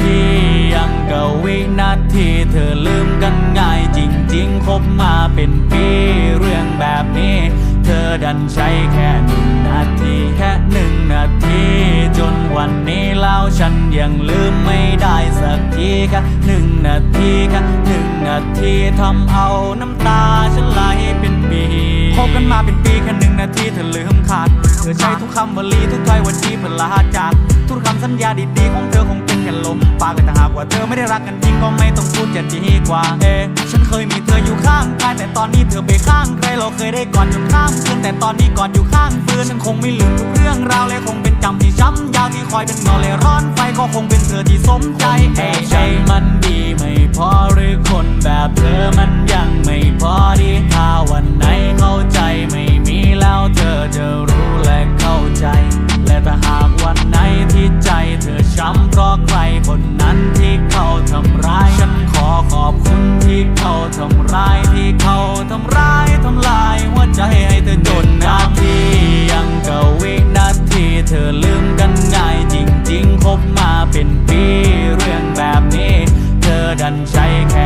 ทียังกับวินาทีเธอลืมกันง่ายจริงๆ คบมาเป็นปีเรื่องแบบนี้ เธอดันใช้แค่หนึ่งนาทีแค่หนึ่งนาที จนวันนี้แล้วฉันยังลืมไม่ได้สักทีแค่หนึ่งนาทีแค่หนึ่งนาทีทำเอาน้ำตาฉันไหลเป็นปีคบกันมาเป็นปีแค่หนึ่งนาทีเธอลืมขาดเธอใช้ทุกคำวลีทุกถ้อยวันที่เพื่อลาจากทุกคำสัญญาดีๆของเธอคงเป็น ว่าเธอไม่ได้รักกันจริงก็ไม่ต้องพูดจะดีกว่า เอฉันเคยมีเธออยู่ข้างกายแต่ตอนนี้เธอไปข้างใครเราเคยได้กอดจนข้ามคืนแต่ตอนนี้กอดอยู่ข้างฟืนฉันคงไม่ลืมทุกเรื่องราวและคงเป็นจำที่ช้ำยาวที่คอยเป็นเงาและร้อนไฟก็คงเป็นเธอที่สมใจเอฉันมันดีไม่พอหรือคนแบบเธอมันยัง ที่เขาทำร้ายที่เขาทำร้ายทำลายหัวใจให้เธอจนนาทียังกะวินาทีเธอลืมกันง่ายจริงๆคบมาเป็นปีเรื่องแบบนี้ เธอดันใช้แค่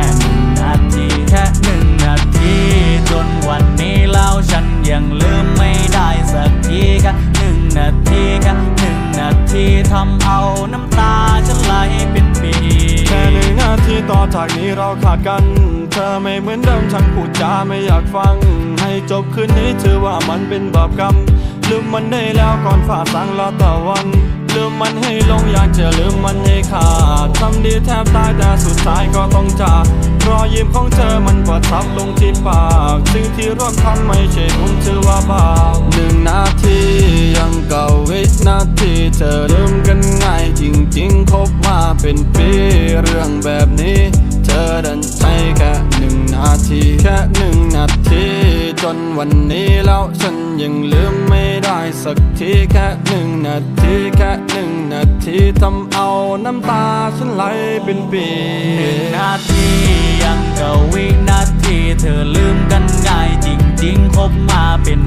จากนี้เราขาดกัน เธอไม่เหมือนเดิมฉันพูดจาไม่อยากฟัง ให้จบคืนนี้ถือว่ามันเป็นบาปกรรม ลืมมันได้แล้วก่อนฝ่าสังละตะวัน ลืมมันให้ลงอยากจะลืมมันให้ขาดทำดีแทบตายแต่สุดท้ายก็ต้องจากรอยยิ้มของเธอมันประทับลงที่ปากสิ่งที่ร่วมทำไม่ใช่บุญถือว่าบาปหนึ่งนาทียังเก่าวินาทีเธอลืมกันง่ายจริงๆคบมาเป็นปีเรื่องแบบนี้ ยังลืมไม่ได้สักทีแค่หนึ่งนาทีแค่หนึ่งนาทีทำเอาน้ำตาฉันไหลเป็นปีหนึ่งนาทียังกับวินาทีเธอลืมกันง่ายจริงๆคบมาเป็น